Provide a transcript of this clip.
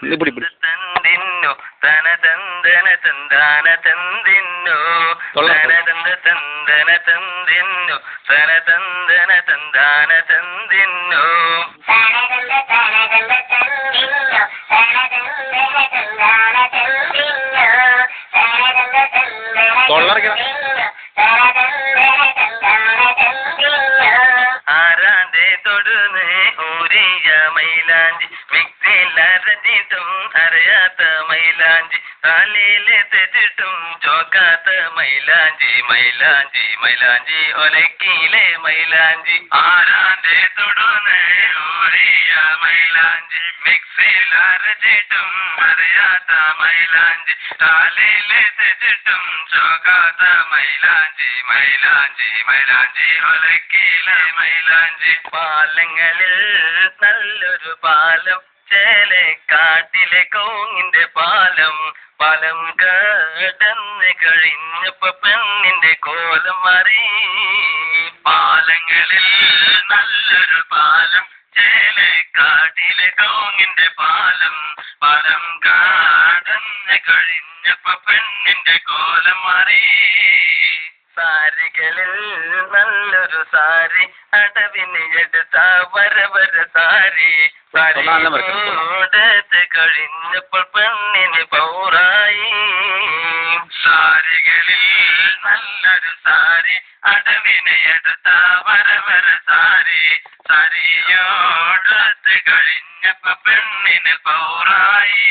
പിടി, പിടി. തന്തിന്നു തന തന്തന തന്താന തന്തിന്നു തൊള്ള. തന തന്ത തന്തന തന്തിന്നു തന തന്തന തന്താന തന്തിന്നു ആരാന്റെ തൊടുന്ന് ഊരിയ മൈലാഞ്ചി അറിയാത്ത മൈലാഞ്ചി തലയിലെ തെറ്റിട്ടും ചോക്കാത്ത മൈലാഞ്ചി മൈലാഞ്ചി മൈലാഞ്ചി ഒലക്കിയിലെ മൈലാഞ്ചി. ആരാന്റെ തൊടുന്ന് മൈലാഞ്ചി? മിക്സിയിലരഞ്ഞിട്ടും അറിയാത്ത മൈലാഞ്ചി. തലയിലെ തെറ്റിട്ടും ചോക്കാത്ത മൈലാഞ്ചി മൈലാഞ്ചി മൈലാഞ്ചി ഒലക്കിയിലെ മൈലാഞ്ചി. പാലങ്ങളിൽ നല്ലൊരു പാലം ചേലക്കാട്ടിലെ കോങ്ങിന്റെ പാലം പാലം കടന്ന് കഴിഞ്ഞപ്പോ പെണ്ണിന്റെ കോലം മാറി. പാലങ്ങളിൽ നല്ലൊരു പാലം ചേലക്കാട്ടിലെ കോങ്ങിന്റെ പാലം പാലം കാടന്ന് കഴിഞ്ഞപ്പോ പെണ്ണിന്റെ കോലം മാറി. സാരികളിൽ നല്ലൊരു സാരി അടവിന് എടുത്ത വര വര സാരി. സാരിയോടത്ത് കഴിഞ്ഞപ്പോൾ പെണ്ണിന് പൗറായി. സാരികളിൽ നല്ലൊരു സാരി അടവിന് എടുത്ത വര വര സാരി. സാരിയോടത്ത് കഴിഞ്ഞപ്പോ പെണ്ണിന് പൗറായി.